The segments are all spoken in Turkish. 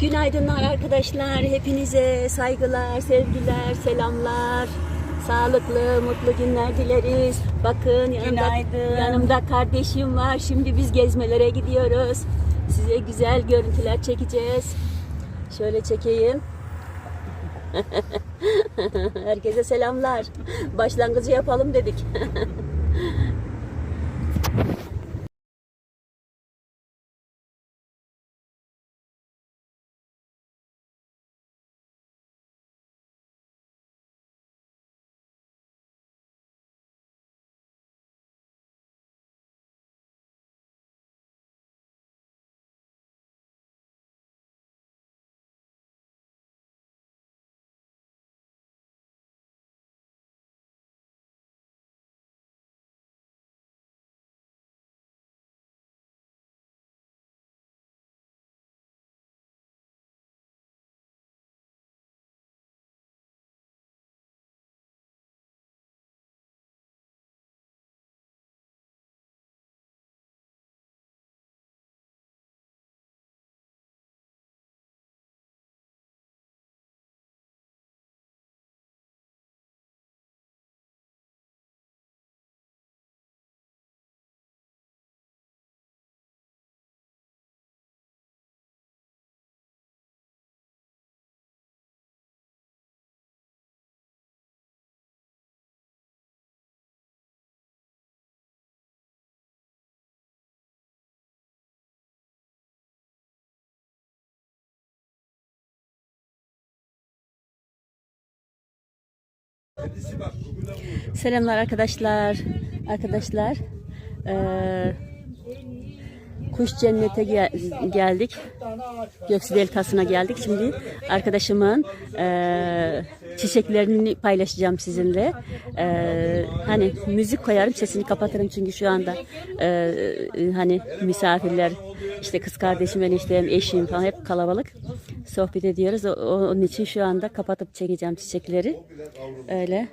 Günaydınlar arkadaşlar. Hepinize saygılar, sevgiler, selamlar. Sağlıklı, mutlu günler dileriz. Bakın yanımda, Günaydın. yanımda kardeşim var. Şimdi biz gezmelere gidiyoruz. Size güzel görüntüler çekeceğiz. Şöyle çekeyim. Herkese selamlar. Başlangıcı yapalım dedik. Selamlar arkadaşlar. Arkadaşlar. eee, kuş cennete gel- geldik. Göksu Deltası'na geldik. Şimdi arkadaşımın eee, çiçeklerini paylaşacağım sizinle. Eee, hani müzik koyarım sesini kapatırım çünkü şu anda eee, hani misafirler işte kız kardeşim, eniştem, eşim falan hep kalabalık sohbet ediyoruz. Onun için şu anda kapatıp çekeceğim çiçekleri. Öyle.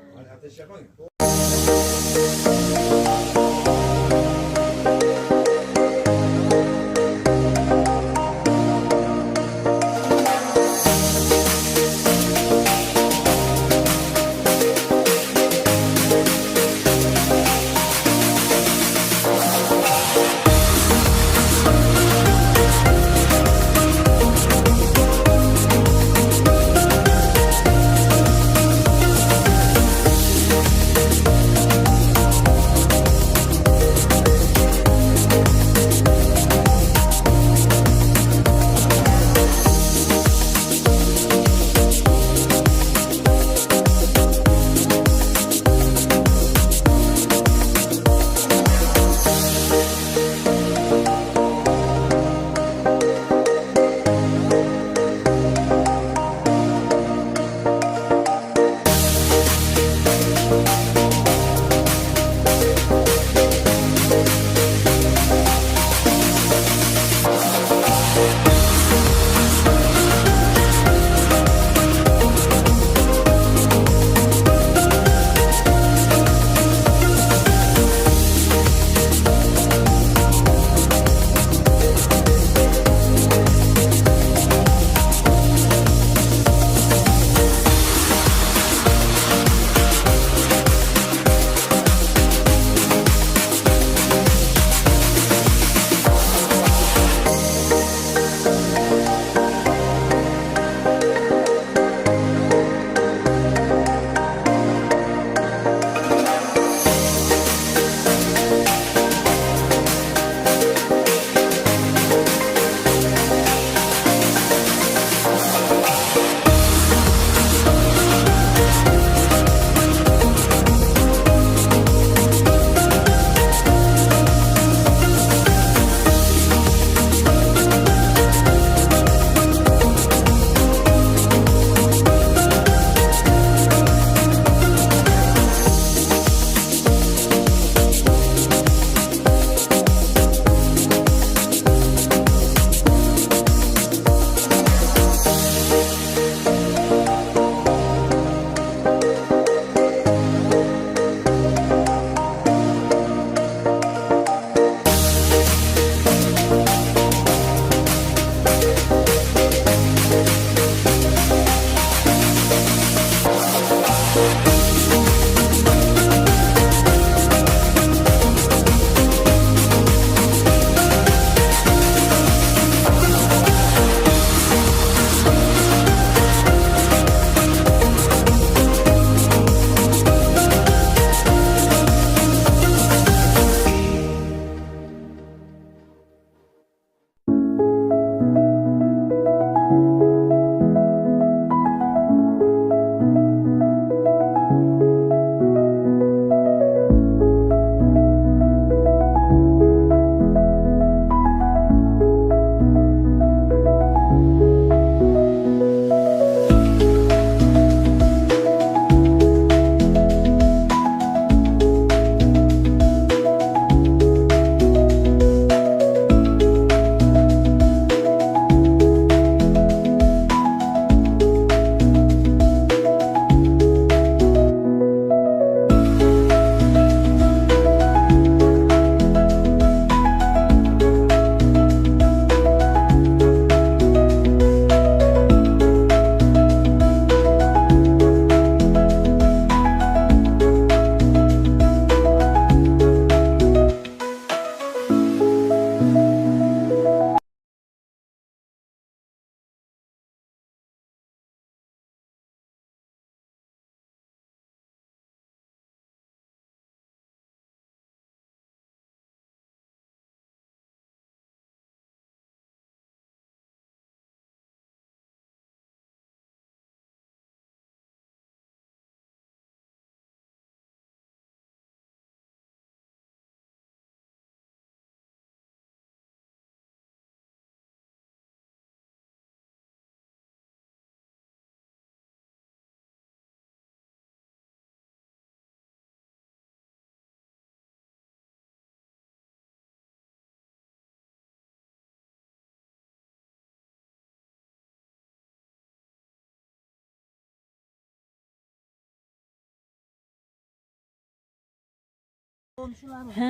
Komşularım. He,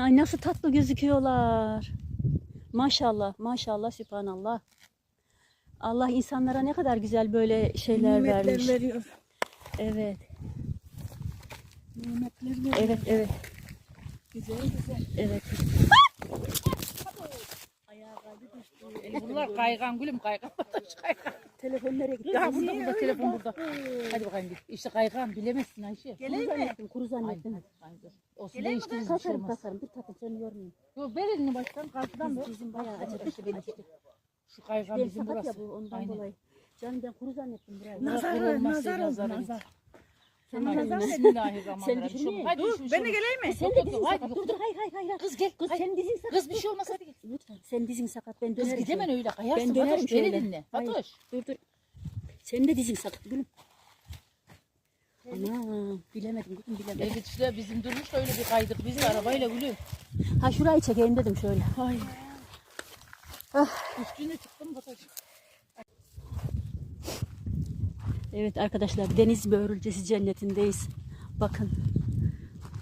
ay nasıl tatlı gözüküyorlar. Maşallah, maşallah, sübhanallah. Allah insanlara ne kadar güzel böyle şeyler Nimetler vermiş. veriyor. Evet, Nimetler veriyor. evet, evet, Güzel güzel. evet. Bunlar kaygan gülüm kaygan. kaygan. Telefon nereye gitti? Ya burada burada telefon burada. Hadi bakayım git. İşte kaygan bilemezsin Ayşe. Kuru zannettim, kuru zannettim. Olsun değiştiririz bir şey Takarım olmaz. takarım, bir takın seni yormayayım. Yo ver elini baştan karşıdan ver. Bizim bayağı acıdı. İşte benim işte. Şu kaygan Ben bizim sakat ya burası. bu ondan Aynen. dolayı. Canım ben kuru zannettim burayı. Nazar Nazar, oldu nazar nazar- Bismillahirrahmanirrahim. Hadi Dur ben de geleyim mi? Sen de dizin sakat. Dur dur hayır hayır hayır. Kız gel. Kız senin dizin sakat. Kız bir şey olmaz hadi gel. Lütfen sen dizin sakat ben Kız dönerim. gidemem şöyle. öyle kayarsın. Ben dönerim Fatoş beni şöyle. dinle. Fatoş. Dur dur. Senin de dizin sakat gülüm. Ana bilemedim gülüm bilemedim. Evet işte bizim durmuş da öyle bir kaydık biz de arabayla gülüm. Ha şurayı çekeyim dedim şöyle. Ay. Üstüne çıktım Fatoş. Evet arkadaşlar deniz börülcesi cennetindeyiz. Bakın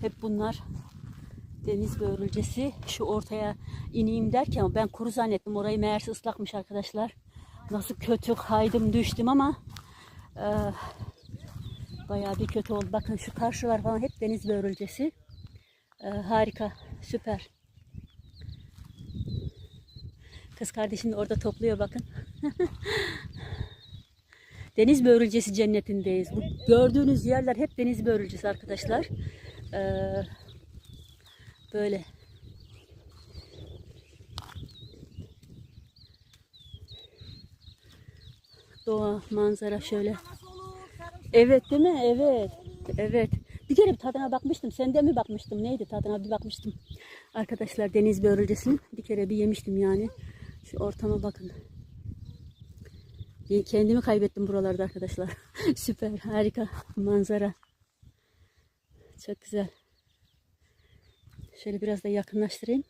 hep bunlar deniz börülcesi. Şu ortaya ineyim derken ben kuru zannettim. Orayı meğerse ıslakmış arkadaşlar. Nasıl kötü kaydım düştüm ama e, bayağı bir kötü oldu. Bakın şu karşılar falan hep deniz börülcesi. E, harika, süper. Kız kardeşim de orada topluyor bakın. Deniz börülcesi cennetindeyiz. Bu gördüğünüz yerler hep deniz börülcesi arkadaşlar. Ee, böyle. Doğa, manzara şöyle. Evet değil mi? Evet. Evet. Bir kere tadına bakmıştım. Sen de mi bakmıştım? Neydi tadına bir bakmıştım. Arkadaşlar deniz börülcesinin bir kere bir yemiştim yani. Şu ortama bakın. Kendimi kaybettim buralarda arkadaşlar. Süper, harika manzara. Çok güzel. Şöyle biraz da yakınlaştırayım.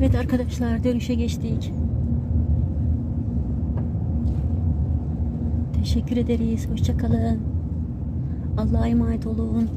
Evet arkadaşlar dönüşe geçtik. Teşekkür ederiz. Hoşçakalın. Allah'a emanet olun.